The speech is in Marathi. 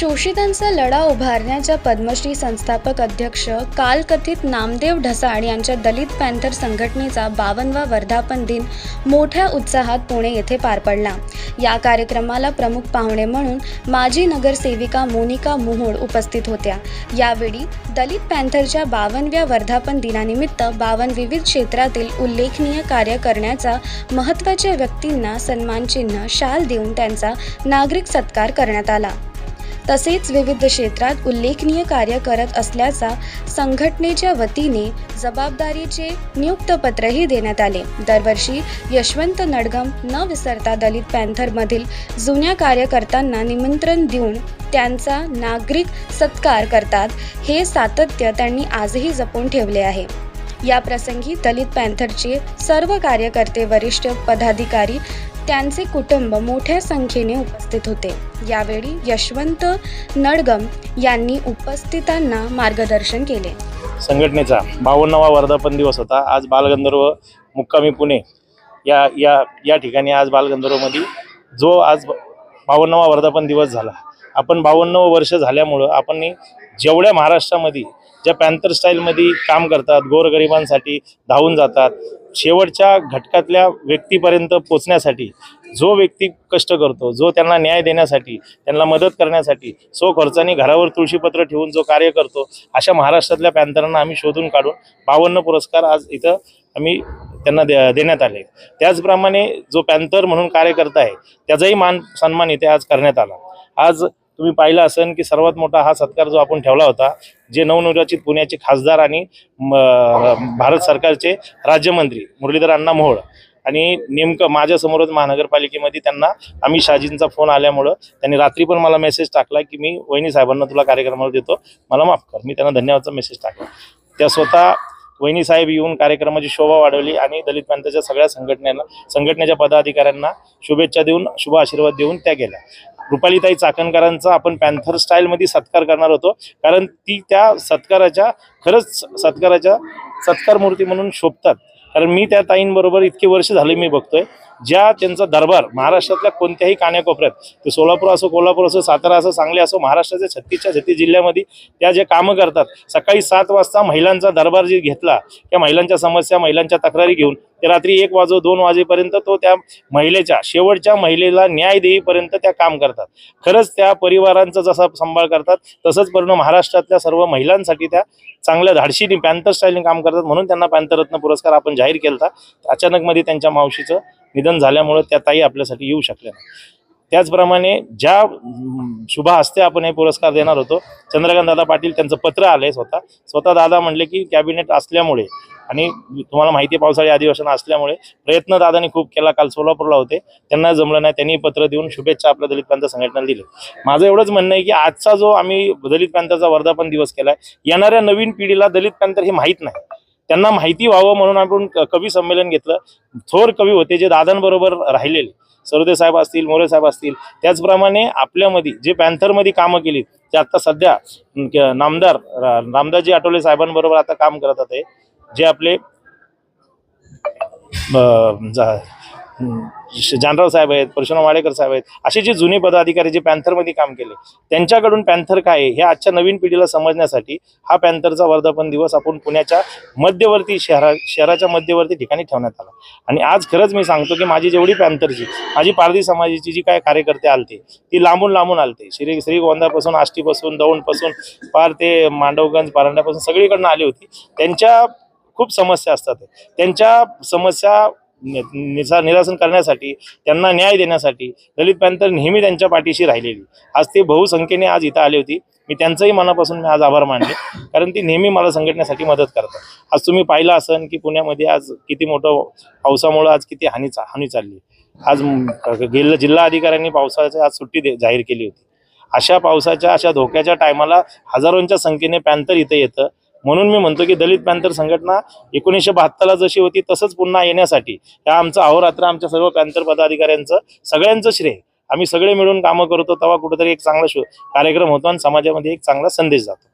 शोषितांचा लढा उभारण्याच्या पद्मश्री संस्थापक अध्यक्ष कालकथित नामदेव ढसाळ यांच्या दलित पॅन्थर संघटनेचा बावनवा वर्धापन दिन मोठ्या उत्साहात पुणे येथे पार पडला. या कार्यक्रमाला प्रमुख पाहुणे म्हणून माजी नगरसेविका मोनिका मोहोळ उपस्थित होत्या. यावेळी दलित पॅन्थरच्या बावनव्या वर्धापन दिनानिमित्त बावन विविध क्षेत्रातील उल्लेखनीय कार्य करण्याचा महत्त्वाच्या व्यक्तींना सन्मानचिन्ह शाल देऊन त्यांचा नागरिक सत्कार करण्यात आला. तसेच विविध क्षेत्रात उल्लेखनीय कार्य करत असल्याचा संघटनेच्या वतीने जबाबदारीचे नियुक्तपत्रही देण्यात आले. दरवर्षी यशवंत नडगम न विसरता दलित पॅन्थरमधील जुन्या कार्यकर्त्यांना निमंत्रण देऊन त्यांचा नागरिक सत्कार करतात हे सातत्य त्यांनी आजही जपून ठेवले आहे. या प्रसंगी दलित पॅन्थरचे सर्व कार्यकर्ते वरिष्ठ पदाधिकारी त्यांचे कुटुंब मोठ्या संख्येने उपस्थित होते. यावेळी यशवंत नडगम यांनी उपस्थितांना मार्गदर्शन केले. संघटनेचा बावन्नावा वर्धापन दिवस होता. आज बालगंधर्व मुक्कामी पुणे या या या ठिकाणी आज बालगंधर्वमध्ये जो आज बावन्नावा वर्धापन दिवस झाला. आपण बावन्न वर्ष झाल्यामुळं आपण जेवढ्या महाराष्ट्रामध्ये ज्या पॅन्थर स्टाईलमध्ये काम करतात गोरगरिबांसाठी धावून जातात शेवटच्या घटकातल्या व्यक्तीपर्यंत पोचण्यासाठी जो व्यक्ती कष्ट करतो जो त्यांना न्याय देण्यासाठी त्यांना मदत करण्यासाठी सो खर्चाने घरावर तुळशीपत्र ठेवून जो कार्य करतो अशा महाराष्ट्रातल्या पॅन्थरांना आम्ही शोधून काढून बावन्न पुरस्कार आज इथं आम्ही त्यांना दे देण्यात आले. त्याचप्रमाणे जो पॅन्थर म्हणून कार्यकर्ता आहे त्याचाही मान सन्मान इथे आज करण्यात आला. आज तुम्ही पाहिलं असेल की सर्वात मोठा हा सत्कार जो आपण ठेवला होता जे नवनिर्वाचित पुण्याचे खासदार आणि म, भारत सरकारचे राज्यमंत्री मुरलीधर अण्णा मोहोळ आणि नेमकं माझ्यासमोरच महानगरपालिकेमध्ये त्यांना अमित शहाजींचा फोन आल्यामुळं त्यांनी रात्री पण मला मेसेज टाकला की मी वहिनी साहेबांना तुला कार्यक्रमाला देतो मला माफ कर मी त्यांना धन्यवादचा मेसेज टाकला. त्या स्वतः वहिनी साहेब येऊन कार्यक्रमाची शोभा वाढवली आणि दलित पॅन्थरच्या सगळ्या संघटनेला संघटनेच्या पदाधिकाऱ्यांना शुभेच्छा देऊन शुभ आशीर्वाद देऊन त्या गेल्या. रुपालीताई चाकणकरांचा आपण पॅन्थर स्टाईलमध्ये सत्कार करणार होतो. कारण ती त्या सत्काराच्या खरंच सत्काराच्या सत्कार मूर्ती म्हणून शोभतात. कारण मी त्या ताईंबरोबर इतके वर्ष झाले मी बघतोय. ज्या त्यांचा दरबार महाराष्ट्रातल्या कोणत्याही कान्याकोपऱ्यात ते सोलापूर असो कोल्हापूर असो सातारा असो सांगली असो महाराष्ट्राच्या छत्तीसच्या छत्तीस जिल्ह्यामध्ये त्या जे कामं करतात सकाळी सात वाजता महिलांचा दरबार जे घेतला त्या महिलांच्या समस्या महिलांच्या तक्रारी घेऊन ते रात्री एक वाजो दोन वाजेपर्यंत तो त्या महिलेच्या शेवटच्या महिलेला न्याय देईपर्यंत त्या काम करतात. खरंच त्या परिवारांचा जसा सांभाळ करतात तसंच पूर्ण महाराष्ट्रातल्या सर्व महिलांसाठी त्या चांगल्या धाडशीने पॅन्थर स्टाईलने काम करतात म्हणून त्यांना पॅन्थरत्न पुरस्कार आपण जाहीर केला अचानकमध्ये त्यांच्या मावशीचं निधन झाल्यामुळं त्या ताई आपल्यासाठी येऊ शकल्या नाही. त्याचप्रमाणे ज्या शुभा हस्ते आपण हे पुरस्कार देणार होतो चंद्रकांत दादा पाटील त्यांचं पत्र आलंय स्वतः. स्वतः दादा म्हणले की कॅबिनेट असल्यामुळे आणि तुम्हाला माहिती आहे पावसाळी अधिवेशन असल्यामुळे प्रयत्न दादानी खूप केला. काल सोलापूरला होते. त्यांना जमलं नाही. त्यांनी पत्र देऊन शुभेच्छा आपल्या दलित प्रांत संघटनेला दिले. माझं एवढंच म्हणणं आहे की आजचा जो आम्ही दलित प्रांताचा वर्धापन दिवस केला येणाऱ्या नवीन पिढीला दलित प्रांत हे माहीत नाही. त्यांना माहिती व्हावं म्हणून आपण कवी संमेलन घेतलं. थोर कवी होते जे दादांबरोबर राहिलेले. सरोदे साहेब असतील मोरे साहेब असतील. त्याचप्रमाणे आपल्यामध्ये जे पॅन्थरमध्ये कामं केली ते आता सध्या नामदार रा- रामदासजी आठवले साहेबांबरोबर आता काम करत आहे जे आपले जानराव साहेब आहेत परशुराम वाडेकर साहेब आहेत असे जे जुने पदाधिकारी जे पॅन्थरमध्ये काम केले त्यांच्याकडून पॅन्थर काय आहे हे आजच्या नवीन पिढीला समजण्यासाठी हा पॅन्थरचा वर्धापन दिवस आपण पुण्याच्या मध्यवर्ती शहरा शहराच्या मध्यवर्ती ठिकाणी ठेवण्यात आला. आणि आज खरंच मी सांगतो की माझी जेवढी पॅन्थरची माझी पारधी समाजाची जी काय कार्यकर्ते आलते ती लांबून लांबून आलते. श्री श्रीगोंदापासून आष्टीपासून दौंडपासून पार ते मांडवगंज पारंड्यापासून सगळीकडनं आली होती. त्यांच्या खूप समस्या असतात. त्यांच्या समस्या निसा निरासन करण्यासाठी त्यांना न्याय देण्यासाठी दलित पॅन्थर नेहमी त्यांच्या पाठीशी राहिलेली. आज ते बहुसंख्येने आज इथं आली होती. मी त्यांचंही मनापासून मी आज आभार मानले. कारण ती नेहमी मला संघटनेसाठी मदत करतात. आज तुम्ही पाहिलं असन की पुण्यामध्ये आज किती मोठं पावसामुळं आज किती हानी चा- हानी चालली. आज म- गेल्या जिल्हा अधिकाऱ्यांनी पावसाची आज सुट्टी दे जाहीर केली होती. अशा पावसाच्या अशा धोक्याच्या टायमाला हजारोंच्या संख्येने पॅन्थर इथं येतं. म्हणून मी म्हणतो की दलित पॅन्थर संघटना एकोणीसशे बहात्तरला जशी होती तसंच पुन्हा येण्यासाठी त्या आमचं अहोरात्र आमच्या सर्व पॅन्थर पदाधिकाऱ्यांचं सगळ्यांचं श्रेय. आम्ही सगळे मिळून कामं करतो तेव्हा कुठेतरी एक चांगला कार्यक्रम होतो आणि समाजामध्ये एक चांगला संदेश जातो.